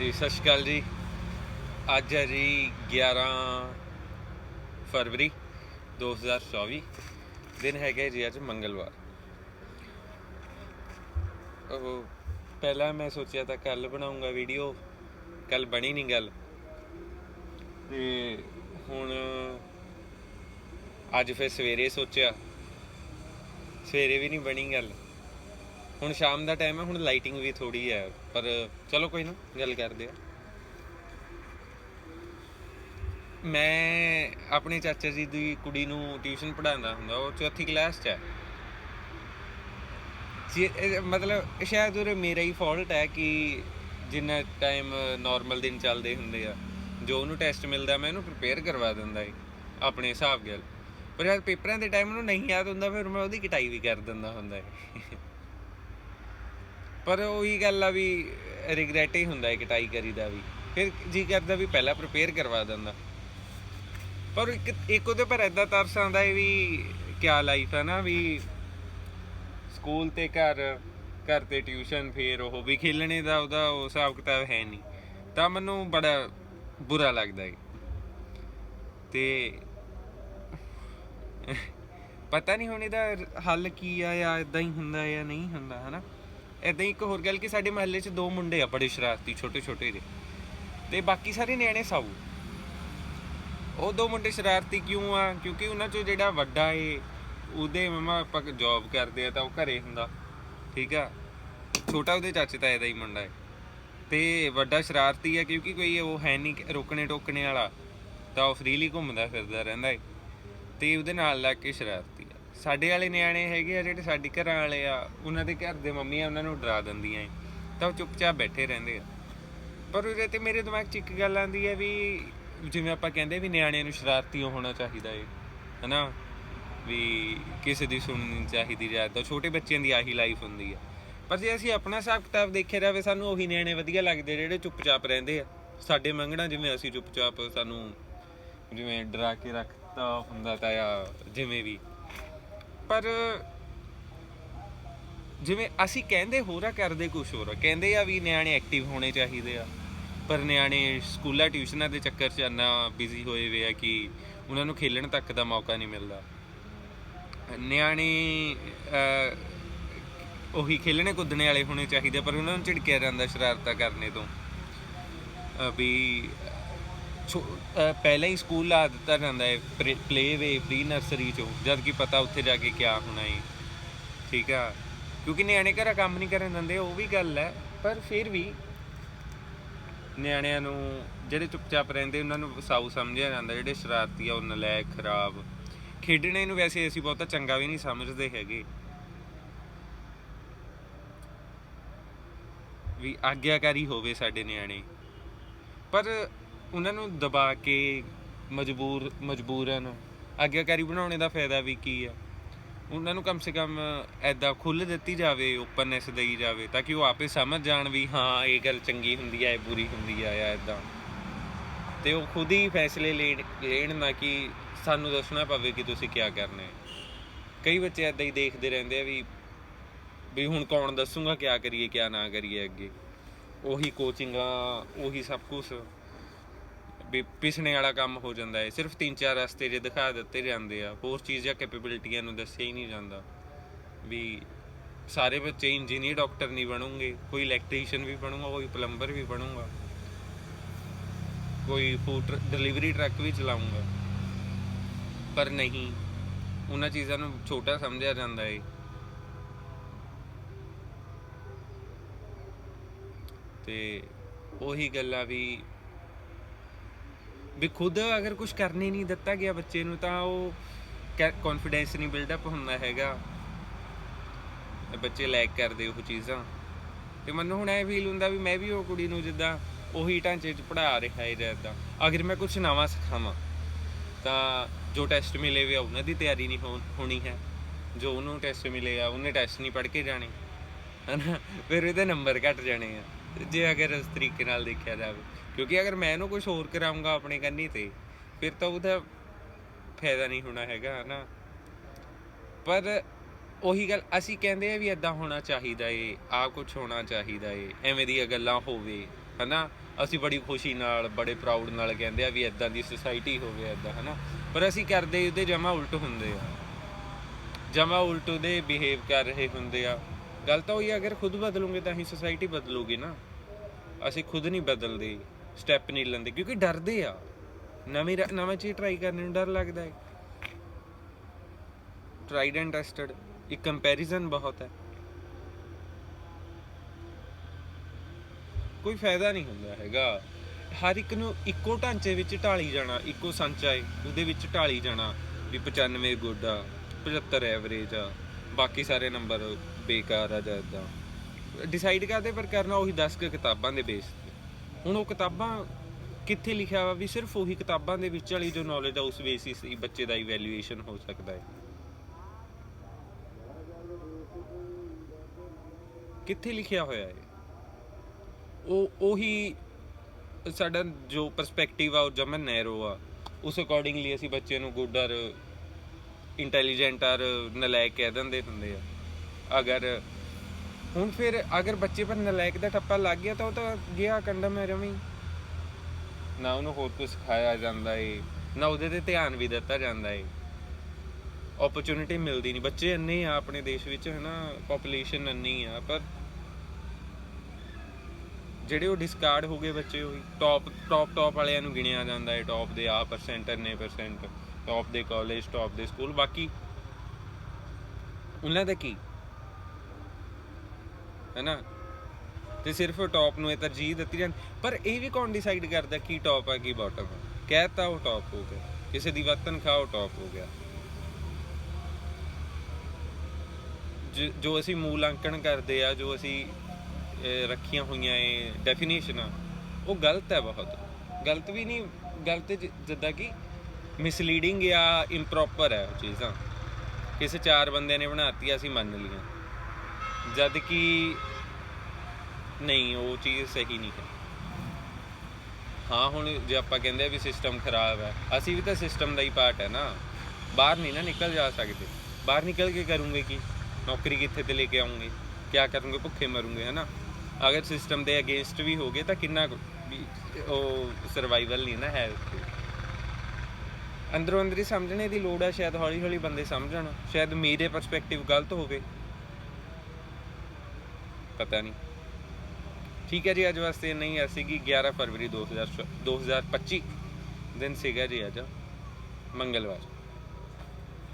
ਜੀ, ਸਤਿ ਸ਼੍ਰੀ ਅਕਾਲ ਜੀ। ਅੱਜ ਹੈ ਜੀ 11 ਫਰਵਰੀ 2024 ਦਿਨ ਹੈਗਾ ਜੀ ਅੱਜ ਮੰਗਲਵਾਰ। ਉਹ ਪਹਿਲਾਂ ਮੈਂ ਸੋਚਿਆ ਤਾਂ ਕੱਲ ਬਣਾਉਂਗਾ ਵੀਡੀਓ, ਕੱਲ ਬਣੀ ਨਹੀਂ ਗੱਲ। ਤੇ ਹੁਣ ਅੱਜ ਫਿਰ ਸਵੇਰੇ ਸੋਚਿਆ। ਸਵੇਰੇ ਵੀ ਨਹੀਂ ਬਣੀ ਗੱਲ। ਹੁਣ ਸ਼ਾਮ ਦਾ ਟਾਈਮ ਹੈ, ਹੁਣ ਲਾਈਟਿੰਗ ਵੀ ਥੋੜੀ ਹੈ, ਪਰ ਚਲੋ ਕੋਈ ਨਾ, ਗੱਲ ਕਰਦੇ ਆ ਮੈਂ ਆਪਣੇ ਚਾਚਾ ਜੀ ਦੀ ਕੁੜੀ ਨੂੰ ਟਿਊਸ਼ਨ ਪੜਾਉਂਦਾ ਹੁੰਦਾ, ਉਹ ਚੌਥੀ ਕਲਾਸ 'ਚ ਹੈ। ਜੀ ਮਤਲਬ ਸ਼ਾਇਦ ਉਹ ਮੇਰਾ ਹੀ ਫਾਲਟ ਹੈ ਕਿ ਜਿੰਨਾ ਟਾਈਮ ਨਾਰਮਲ ਦਿਨ ਚੱਲਦੇ ਹੁੰਦੇ ਆ, ਜੋ ਉਹਨੂੰ ਟੈਸਟ ਮਿਲਦਾ, ਮੈਂ ਉਹਨੂੰ ਪ੍ਰਿਪੇਅਰ ਕਰਵਾ ਦਿੰਦਾ ਏ ਆਪਣੇ ਹਿਸਾਬ ਨਾਲ। ਪਰ ਯਾਰ ਪੇਪਰਾਂ ਦੇ ਟਾਈਮ ਉਹਨੂੰ ਨਹੀਂ ਯਾਦ ਹੁੰਦਾ, ਫਿਰ ਮੈਂ ਉਹਦੀ ਕਟਾਈ ਵੀ ਕਰ ਦਿੰਦਾ ਹੁੰਦਾ ਏ ਪਰ ਉਹੀ ਗੱਲ ਆ ਵੀ ਰਿਗਰੈਟ ਹੀ ਹੁੰਦਾ ਹੈ ਕਟਾਈ ਕਰੀਦਾ ਵੀ। ਫਿਰ ਜੀ ਕਰਦਾ ਵੀ ਪਹਿਲਾਂ ਪ੍ਰਪੇਅਰ ਕਰਵਾ ਦਿੰਦਾ। ਪਰ ਇੱਕ ਇੱਕ ਉਹਦੇ ਪਰ ਐਦਾਂ ਤਰਸ ਆਉਂਦਾ ਹੈ ਵੀ ਕਿਆ ਲਾਈਫ ਹੈ ਨਾ ਵੀ ਸਕੂਲ ਤੇ ਘਰ ਘਰ ਤੇ ਟਿਊਸ਼ਨ ਫੇਰ ਉਹ ਵੀ ਖੇਲਣੇ ਦਾ ਉਹਦਾ ਉਹ ਹਿਸਾਬ ਕਿਤਾਬ ਹੈ ਨਹੀਂ। ਤਾਂ ਮੈਨੂੰ ਬੜਾ ਬੁਰਾ ਲੱਗਦਾ ਹੈ। ਤੇ ਪਤਾ ਨਹੀਂ ਹੁਣ ਇਹਦਾ ਹੱਲ ਕੀ ਆ ਜਾਂ ਇਦਾਂ ਹੀ ਹੁੰਦਾ ਜਾਂ ਨਹੀਂ ਹੁੰਦਾ, ਹਨਾ? ਇਦਾਂ ਹੀ ਇੱਕ ਹੋਰ ਗੱਲ ਕਿ ਸਾਡੇ ਮਹੱਲੇ 'ਚ ਦੋ ਮੁੰਡੇ ਆ ਬੜੇ ਸ਼ਰਾਰਤੀ ਛੋਟੇ ਛੋਟੇ ਦੇ ਤੇ ਬਾਕੀ ਸਾਰੇ ਨਿਆਣੇ ਸਾਊ। ਉਹ ਦੋ ਮੁੰਡੇ ਸ਼ਰਾਰਤੀ ਕਿਉਂ ਆ? ਕਿਉਂਕਿ ਉਹਨਾਂ 'ਚੋਂ ਜਿਹੜਾ ਵੱਡਾ ਏ, ਉਹਦੇ ਮਮਾ ਆਪਾਂ ਜੌਬ ਕਰਦੇ ਆ ਤਾਂ ਉਹ ਘਰੇ ਹੁੰਦਾ। ਠੀਕ ਆ? ਛੋਟਾ ਉਹਦੇ ਚਾਚੇ ਤਾਏ ਦਾ ਹੀ ਮੁੰਡਾ ਹੈ ਤੇ ਵੱਡਾ ਸ਼ਰਾਰਤੀ ਆ ਕਿਉਂਕਿ ਕੋਈ ਉਹ ਹੈ ਨਹੀਂ ਰੋਕਣੇ ਟੋਕਣੇ ਵਾਲਾ। ਤਾਂ ਉਹ ਫ੍ਰੀਲੀ ਘੁੰਮਦਾ ਫਿਰਦਾ ਰਹਿੰਦਾ ਏ। ਤੇ ਉਹਦੇ ਨਾਲ ਲੱਗ ਕੇ ਸ਼ਰਾਰਤੀ ਸਾਡੇ ਵਾਲੇ ਨਿਆਣੇ ਹੈਗੇ ਆ ਜਿਹੜੇ ਸਾਡੇ ਘਰਾਂ ਵਾਲੇ ਆ, ਉਹਨਾਂ ਦੇ ਘਰ ਦੇ ਮੰਮੀਆਂ ਉਹਨਾਂ ਨੂੰ ਡਰਾ ਦਿੰਦੀਆਂ ਏ। ਤਾਂ ਉਹ ਚੁੱਪਚਾਪ ਬੈਠੇ ਰਹਿੰਦੇ ਆ। ਪਰ ਉਹਦੇ ਤੇ ਮੇਰੇ ਦਿਮਾਗ 'ਚ ਇੱਕ ਗੱਲ ਆਂਦੀ ਹੈ ਵੀ ਜਿਵੇਂ ਆਪਾਂ ਕਹਿੰਦੇ ਵੀ ਨਿਆਣਿਆਂ ਨੂੰ ਸ਼ਰਾਰਤੀ ਹੋਣਾ ਚਾਹੀਦਾ ਏ, ਹਨਾ? ਵੀ ਕਿਸੇ ਦੀ ਸੁਣਨੀ ਚਾਹੀਦੀ ਜਾਂ ਤਾਂ ਛੋਟੇ ਬੱਚਿਆਂ ਦੀ ਆਹੀ ਲਾਈਫ ਹੁੰਦੀ ਆ। ਪਰ ਜੇ ਅਸੀਂ ਆਪਣਾ ਹਿਸਾਬ ਕਿਤਾਬ ਦੇਖਿਆ ਜਾਵੇ, ਸਾਨੂੰ ਉਹੀ ਨਿਆਣੇ ਵਧੀਆ ਲੱਗਦੇ ਜਿਹੜੇ ਚੁੱਪਚਾਪ ਰਹਿੰਦੇ ਆ। ਸਾਡੇ ਮੰਗਣਾ ਜਿਵੇਂ ਅਸੀਂ ਚੁੱਪਚਾਪ ਸਾਨੂੰ ਜਿਵੇਂ ਡਰਾ ਕੇ ਰੱਖਤਾ ਹੁੰਦਾ ਤਾਂ ਆ ਜਿਵੇਂ ਵੀ। ਪਰ ਜਿਵੇਂ ਅਸੀਂ ਕਹਿੰਦੇ ਹੋਰ ਆ ਕਰਦੇ ਕੁਝ ਹੋਰ ਆ। ਕਹਿੰਦੇ ਆ ਵੀ ਨਿਆਣੇ ਐਕਟਿਵ ਹੋਣੇ ਚਾਹੀਦੇ ਆ। ਪਰ ਨਿਆਣੇ ਸਕੂਲਾਂ, ਟਿਊਸ਼ਨਾਂ ਦੇ ਚੱਕਰ 'ਚ ਇੰਨਾ ਬਿਜ਼ੀ ਹੋਏ ਵੇ ਆ ਕਿ ਉਹਨਾਂ ਨੂੰ ਖੇਲਣ ਤੱਕ ਦਾ ਮੌਕਾ ਨਹੀਂ ਮਿਲਦਾ। ਨਿਆਣੇ ਉਹੀ ਖੇਲਣੇ ਕੁੱਦਣੇ ਵਾਲੇ ਹੋਣੇ ਚਾਹੀਦੇ ਪਰ ਉਹਨਾਂ ਨੂੰ ਝਿੜਕਿਆ ਜਾਂਦਾ ਸ਼ਰਾਰਤਾਂ ਕਰਨੇ ਤੋਂ। ਵੀ ਪਹਿਲਾਂ ਹੀ ਸਕੂਲ ਲਾ ਦਿੱਤਾ ਜਾਂਦਾ ਹੈ ਪਲੇ ਵੇ ਪ੍ਰੀ ਨਰਸਰੀ ਚੋਂ। ਜਦ ਕਿ ਪਤਾ ਉੱਥੇ ਜਾ ਕੇ ਕੀ ਹੋਣਾ ਹੈ ਠੀਕ ਆ? ਕਿਉਂਕਿ ਨਿਆਣੇ ਘਰਾਂ ਕੰਮ ਨਹੀਂ ਕਰਨ ਦਿੰਦੇ, ਉਹ ਵੀ ਗੱਲ ਹੈ। ਪਰ ਫਿਰ ਵੀ ਨਿਆਣਿਆਂ ਨੂੰ, ਜਿਹੜੇ ਚੁੱਪਚਾਪ ਰਹਿੰਦੇ, ਉਹਨਾਂ ਨੂੰ ਸਾਊ ਸਮਝਿਆ ਜਾਂਦਾ, ਜਿਹੜੇ ਸ਼ਰਾਰਤੀ ਆ, ਉਹ ਨਲਾਇਕ, ਖਰਾਬ। ਖੇਡਣੇ ਨੂੰ ਵੈਸੇ ਅਸੀਂ ਬਹੁਤਾ ਚੰਗਾ ਵੀ ਨਹੀਂ ਸਮਝਦੇ ਹੈਗੇ। ਵੀ ਆਗਿਆਕਾਰੀ ਹੋਵੇ ਸਾਡੇ ਨਿਆਣੇ। ਪਰ ਉਹਨਾਂ ਨੂੰ ਦਬਾ ਕੇ ਮਜਬੂਰ, ਮਜਬੂਰਨ, ਆਗਿਆਕਾਰੀ ਬਣਾਉਣੇ ਦਾ ਫਾਇਦਾ ਵੀ ਕੀ ਆ ਉਹਨਾਂ ਨੂੰ ਕਮ ਸੇ ਕਮ ਐਦਾਂ ਖੁੱਲ੍ਹ ਦਿੱਤੀ ਜਾਵੇ ਓਪਨਨੈਸ ਦੇਈ ਜਾਵੇ, ਤਾਂ ਕਿ ਉਹ ਆਪੇ ਸਮਝ ਜਾਣ ਵੀ ਹਾਂ, ਇਹ ਗੱਲ ਚੰਗੀ ਹੁੰਦੀ ਹੈ ਇਹ ਬੁਰੀ ਹੁੰਦੀ ਹੈ ਜਾਂ ਐਦਾਂ ਤੇ ਉਹ ਖੁਦ ਹੀ ਫੈਸਲੇ ਲੈਣ ਲੈਣ ਨਾ ਕਿ ਸਾਨੂੰ ਦੱਸਣਾ ਪਵੇ ਕਿ ਤੁਸੀਂ ਕੀ ਕਰਨਾ ਹੈ। ਕਈ ਬੱਚੇ ਐਦਾਂ ਹੀ ਦੇਖਦੇ ਰਹਿੰਦੇ ਆ ਵੀ ਵੀ ਹੁਣ ਕੌਣ ਦੱਸੂਗਾ ਕੀ ਕਰੀਏ ਕੀ ਨਾ ਕਰੀਏ ਅੱਗੇ। ਉਹੀ ਕੋਚਿੰਗਾਂ ਉਹੀ ਸਭ ਕੁਝ ਵੀ ਪਿਸਣੇ ਵਾਲਾ ਕੰਮ ਹੋ ਜਾਂਦਾ ਹੈ। ਸਿਰਫ ਤਿੰਨ ਚਾਰ ਰਸਤੇ ਜੇ ਦਿਖਾ ਦਿੱਤੇ ਜਾਂਦੇ ਆ, ਹੋਰ ਚੀਜ਼ਾਂ ਕੈਪੇਬਿਲਿਟੀਆਂ ਨੂੰ ਦੱਸਿਆ ਹੀ ਨਹੀਂ ਜਾਂਦਾ। ਵੀ ਸਾਰੇ ਬੱਚੇ ਇੰਜੀਨੀਅਰ ਡਾਕਟਰ ਨਹੀਂ ਬਣੂਗੇ, ਕੋਈ ਇਲੈਕਟ੍ਰੀਸ਼ੀਅਨ ਵੀ ਬਣੂਗਾ, ਕੋਈ ਪਲੰਬਰ ਵੀ ਬਣੂਗਾ। ਕੋਈ ਫੂਡ ਡਿਲੀਵਰੀ ਟਰੱਕ ਵੀ ਚਲਾਊਗਾ। ਪਰ ਨਹੀਂ, ਉਹਨਾਂ ਚੀਜ਼ਾਂ ਨੂੰ ਛੋਟਾ ਸਮਝਿਆ ਜਾਂਦਾ ਹੈ ਤੇ ਉਹੀ ਗੱਲਾਂ ਵੀ ਵੀ ਖੁਦ ਅਗਰ ਕੁਝ ਕਰਨੇ ਨਹੀਂ ਦਿੱਤਾ ਗਿਆ ਬੱਚੇ ਨੂੰ ਤਾਂ ਉਹ ਕੌਨਫੀਡੈਂਸ ਨਹੀਂ ਬਿਲਡ ਅਪ ਹੁੰਦਾ ਹੈਗਾ। ਬੱਚੇ ਲੈਕ ਕਰਦੇ ਉਹ ਚੀਜ਼ਾਂ। ਤੇ ਮੈਨੂੰ ਹੁਣ ਇਹ ਫੀਲ ਹੁੰਦਾ ਵੀ ਮੈਂ ਵੀ ਉਹ ਕੁੜੀ ਨੂੰ ਜਿੱਦਾਂ ਉਹੀ ਢਾਂਚੇ 'ਚ ਪੜ੍ਹਾ ਰਿਹਾ ਹੈ ਜਿੱਦਾਂ ਅਗਰ ਮੈਂ ਕੁਝ ਨਵਾਂ ਸਿਖਾਵਾਂ, ਤਾਂ ਜੋ ਟੈਸਟ ਮਿਲੇ ਵੇ ਉਹਨਾਂ ਦੀ ਤਿਆਰੀ ਨਹੀਂ ਹੋ- ਹੋਣੀ ਹੈ। ਜੋ ਉਹਨੂੰ ਟੈਸਟ ਮਿਲੇਗਾ ਉਹਨੇ ਟੈਸਟ ਨਹੀਂ ਪੜ੍ਹ ਕੇ ਜਾਣੇ। ਹਨਾ? ਫਿਰ ਇਹਦੇ ਨੰਬਰ ਘਟ ਜਾਣੇ ਆ। ਜੇ ਅਗਰ ਇਸ ਤਰੀਕੇ ਨਾਲ ਦੇਖਿਆ ਜਾਵੇ। ਕਿਉਂਕਿ ਅਗਰ ਮੈਂ ਇਹਨੂੰ ਕੁਝ ਹੋਰ ਕਰਾਉਂਗਾ ਆਪਣੇ ਕੰਨੀ ਤੇ, ਫਿਰ ਤਾਂ ਉਹਦਾ ਫਾਇਦਾ ਨਹੀਂ ਹੋਣਾ ਹੈਗਾ, ਹਨਾ? ਪਰ ਉਹੀ ਗੱਲ, ਅਸੀਂ ਕਹਿੰਦੇ ਆ ਵੀ ਇਦਾਂ ਹੋਣਾ ਚਾਹੀਦਾ ਏ ਆ ਕੁਝ ਹੋਣਾ ਚਾਹੀਦਾ ਏ, ਐਵੇਂ ਦੀਆਂ ਗੱਲਾਂ ਹੋਵੇ, ਹਨਾ? ਅਸੀਂ ਬੜੀ ਖੁਸ਼ੀ ਨਾਲ, ਬੜੇ ਪ੍ਰਾਊਡ ਨਾਲ ਕਹਿੰਦੇ ਆ ਵੀ ਇਦਾਂ ਦੀ ਸੁਸਾਇਟੀ ਹੋਵੇ ਇਦਾਂ ਹਨਾ? ਪਰ ਅਸੀਂ ਕਰਦੇ, ਉਹਦੇ ਜਮਾ ਉਲਟ ਹੁੰਦੇ ਆ। ਜਮਾ ਉਲਟ ਉਹਦੇ ਬਿਹੇਵ ਕਰ ਰਹੇ ਹੁੰਦੇ ਆ। ਗੱਲ ਤਾਂ ਹੋਈ ਅਗਰ ਖੁਦ ਬਦਲੂਗੇ ਤਾਂ ਹੀ ਸੁਸਾਇਟੀ ਬਦਲੂਗੀ ਨਾ। ਅਸੀਂ ਖੁਦ ਨਹੀਂ ਬਦਲਦੇ ਸਟੈਪ ਨਹੀਂ ਲੈਂਦੇ, ਕਿਉਂਕਿ ਡਰਦੇ ਆ। ਨਵੀਂ ਰ- ਨਵਾਂ ਚੀਜ਼ ਟਰਾਈ ਕਰਨ ਨੂੰ ਡਰ ਲੱਗਦਾ ਹੈ। ਟਰਾਈਡ ਐਂਡ ਟੈਸਟਡ ਇੱਕ ਕੰਪੈਰੀਜ਼ਨ ਬਹੁਤ ਹੈ। ਕੋਈ ਫਾਇਦਾ ਨਹੀਂ ਹੁੰਦਾ ਹੈਗਾ। ਹਰ ਇੱਕ ਨੂੰ ਇੱਕੋ ਢਾਂਚੇ ਵਿੱਚ ਢਾਲੀ ਜਾਣਾ, ਇੱਕੋ ਸੰਚਾ ਹੈ ਉਹਦੇ ਵਿੱਚ ਢਾਲੀ ਜਾਣਾ, ਵੀ 95 ਗੁੱਡ ਆ 75 ਐਵਰੇਜ ਆ। ਬਾਕੀ ਸਾਰੇ ਨੰਬਰ ਬੇਕਾਰ ਆ ਜਾਂ ਇਦਾਂ ਡਿਸਾਈਡ ਕਰਦੇ ਪਰ ਕਰਨਾ, ਉਹੀ 10 ਕੁ ਕਿਤਾਬਾਂ ਦੇ ਬੇਸ ਤੇ। ਹੁਣ ਉਹ ਕਿਤਾਬਾਂ ਕਿੱਥੇ ਲਿਖਿਆ ਵਾ? ਵੀ ਸਿਰਫ ਉਹੀ ਕਿਤਾਬਾਂ ਦੇ ਵਿੱਚ ਵਾਲੀ ਜੋ ਨੌਲੇਜ ਆ, ਉਸ ਬੇਸਿਸ ਤੇ ਹੀ ਬੱਚੇ ਦਾ ਇਵੈਲੂਏਸ਼ਨ ਹੋ ਸਕਦਾ ਹੈ। ਕਿੱਥੇ ਲਿਖਿਆ ਹੋਇਆ ਹੈ ਉਹ, ਉਹੀ ਸਾਡਾ ਜੋ ਪਰਸਪੈਕਟਿਵ ਆ, ਉਹ ਜਮਨ ਨੈਰੋ ਆ। ਉਸ ਅਕੋਰਡਿੰਗਲੀ ਅਸੀਂ ਬੱਚੇ ਨੂੰ ਗੁੱਡ ਔਰ ਇੰਟੈਲੀਜੈਂਟ ਆਰ ਨਲਾਇਕ ਕਹਿ ਦਿੰਦੇ ਹੁੰਦੇ ਆ। ਅਗਰ ਹੁਣ ਫਿਰ ਅਗਰ ਬੱਚੇ ਪਰ ਨਲਾਇਕ ਦਾ ਟੱਪਾ ਲੱਗ ਗਿਆ ਤਾਂ ਉਹ ਤਾਂ ਗਿਆ ਕੰਡਮ ਹੈ ਰਵੀ। ਨਾ ਉਹਨੂੰ ਹੋਰ ਕੁਝ ਸਿਖਾਇਆ ਜਾਂਦਾ ਏ, ਨਾ ਉਹਦੇ ਤੇ ਧਿਆਨ ਵੀ ਦਿੱਤਾ ਜਾਂਦਾ ਏ। ਓਪਰਚੁਨਿਟੀ ਮਿਲਦੀ ਨਹੀਂ। ਬੱਚੇ ਇੰਨੇ ਆ ਆਪਣੇ ਦੇਸ਼ ਵਿੱਚ ਹੈ ਨਾ ਪੋਪੂਲੇਸ਼ਨ ਇੰਨੀ ਆ, ਪਰ ਜਿਹੜੇ ਉਹ ਡਿਸਕਾਰਡ ਹੋ ਗਏ ਬੱਚੇ ਉਹੀ ਟੌਪ ਟੌਪ ਟੌਪ ਵਾਲਿਆਂ ਨੂੰ ਗਿਣਿਆ ਜਾਂਦਾ ਏ ਟੌਪ ਦੇ ਆ ਪਰਸੈਂਟ ਨੇ ਪਰਸੈਂਟ ਟੌਪ ਦੇ ਕਾਲਜ ਟੌਪ ਦੇ ਸਕੂਲ ਬਾਕੀ ਉਹਨਾਂ ਦਾ ਕੀ? ਹੈਨਾ? ਤੇ ਸਿਰਫ ਟੌਪ ਨੂੰ ਇਹ ਤਰਜੀਹ ਦਿੱਤੀ ਜਾਂਦੀ। ਪਰ ਇਹ ਵੀ ਕੌਣ ਡਿਸਾਈਡ ਕਰਦਾ ਕੀ ਟੌਪ ਹੈ ਕੀ ਬਾਟਮ ਆ? ਕਹਿਤਾ ਉਹ ਟੌਪ ਹੋ ਗਿਆ। ਕਿਸੇ ਦੀ ਵੱਧ ਤਨਖਾਹ, ਉਹ ਟੌਪ ਹੋ ਗਿਆ। ਜੋ ਅਸੀਂ ਮੂਲਾਂਕਣ ਕਰਦੇ ਆ, ਜੋ ਅਸੀਂ ਰੱਖੀਆਂ ਹੋਈਆਂ ਏ ਡੈਫੀਨੇਸ਼ਨਾਂ ਉਹ ਗਲਤ ਹੈ ਬਹੁਤ। ਗਲਤ ਵੀ ਨਹੀਂ, ਗਲਤ ਜਿੱਦਾਂ ਕਿ ਮਿਸਲੀਡਿੰਗ ਜਾਂ ਇੰਪਰੋਪਰ ਹੈ ਉਹ ਚੀਜ਼ਾਂ। ਕਿਸੇ ਚਾਰ ਬੰਦਿਆਂ ਨੇ ਬਣਾਤੀ, ਅਸੀਂ ਮੰਨ ਲਈਆਂ। ਜਦ ਕਿ ਨਹੀਂ, ਉਹ ਚੀਜ਼ ਸਹੀ ਨਹੀਂ ਹੈ। ਹਾਂ, ਹੁਣ ਜੇ ਆਪਾਂ ਕਹਿੰਦੇ ਵੀ ਸਿਸਟਮ ਖਰਾਬ ਹੈ, ਅਸੀਂ ਵੀ ਤਾਂ ਸਿਸਟਮ ਦਾ ਹੀ ਪਾਰਟ ਹੈ ਨਾ। ਬਾਹਰ ਨਹੀਂ ਨਾ ਨਿਕਲ ਜਾ ਸਕਦੇ। ਬਾਹਰ ਨਿਕਲ ਕੇ ਕਰੂੰਗੇ ਕੀ? ਨੌਕਰੀ ਕਿੱਥੇ ਤੇ ਲੈ ਕੇ ਆਉਂਗੇ? ਕਿਆ ਕਰੂੰਗੇ? ਭੁੱਖੇ ਮਰੂੰਗੇ ਹਨਾ ਅਗਰ ਸਿਸਟਮ ਦੇ ਅਗੇਂਸਟ ਵੀ ਹੋਗੇ ਤਾਂ ਕਿੰਨਾ ਕੁ ਵੀ ਉਹ ਸਰਵਾਈਵਲ ਨਹੀਂ ਨਾ ਹੈ ਉੱਥੇ। ਅੰਦਰੋਂ ਅੰਦਰੀ ਸਮਝਣੇ ਦੀ ਲੋੜ ਹੈ ਸ਼ਾਇਦ ਹੌਲੀ ਹੌਲੀ ਬੰਦੇ ਸਮਝਣ ਸ਼ਾਇਦ ਮੇਰੇ ਪਰਸਪੈਕਟਿਵ ਗਲਤ ਹੋਵੇ। ਪਤਾ ਨਹੀਂ। ਠੀਕ ਹੈ ਜੀ, ਅੱਜ ਵਾਸਤੇ ਨਹੀਂ ਹੈ ਸੀਗੀ 11 ਫਰਵਰੀ 2000 2025 ਦਿਨ ਸੀਗਾ ਜੀ ਅੱਜ। ਮੰਗਲਵਾਰ।